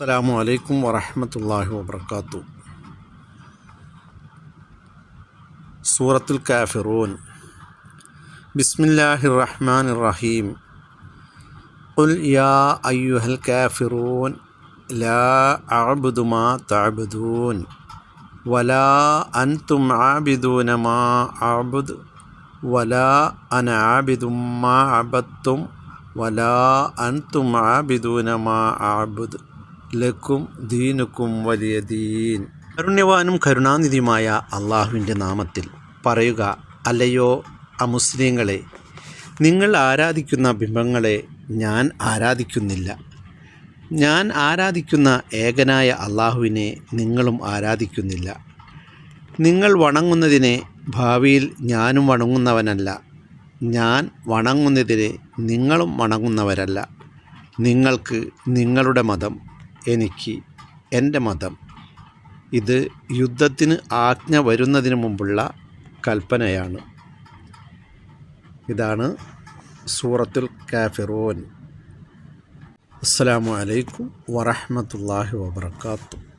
അസ്സലാമു അലൈക്കും വറഹ്മത്തുള്ളാഹി വബർക്കാത്തു സൂറത്തുൽ കാഫിറൂൻ ബിസ്മില്ലാഹിർ റഹ്മാനിർ റഹീം ഖുൽ യാ അയ്യുഹൽ കാഫിറൂൻ ലാ അഅ്ബുദു മാ തഅബുദൂൻ വലാ അൻതും ആബിദൂന മാ അഅ്ബുദു വലാ അന ആബിദും മാ അബദ്തും വലാ അൻതും ആബിദൂന മാ അഅ്ബുദ് ലക്കും ദീനുക്കും വലിയ ദീൻ. കരുണ്യവാനും കരുണാനിധിയുമായ അള്ളാഹുവിന്റെ നാമത്തിൽ പറയുക അല്ലയോ അമുസ്ലിങ്ങളെ നിങ്ങൾ ആരാധിക്കുന്ന ബിംബങ്ങളെ ഞാൻ ആരാധിക്കുന്നില്ല. ഞാൻ ആരാധിക്കുന്ന ഏകനായ അള്ളാഹുവിനെ നിങ്ങളും ആരാധിക്കുന്നില്ല. നിങ്ങൾ വണങ്ങുന്നതിനെ ഭാവിയിൽ ഞാനും വണങ്ങുന്നവനല്ല. ഞാൻ വണങ്ങുന്നതിനെ നിങ്ങളും വണങ്ങുന്നവരല്ല. നിങ്ങൾക്ക് നിങ്ങളുടെ മതം എനിക്ക് എന്റെ മതം. ഇത് യുദ്ധത്തിന് ആജ്ഞ വരുന്നതിന് മുമ്പുള്ള കൽപ്പനയാണ്. ഇതാണ് സൂറത്തുൽ കാഫിറോൻ. അസ്സലാമു അലൈക്കും വറഹ്മത്തുള്ളാഹി വബർക്കാത്തു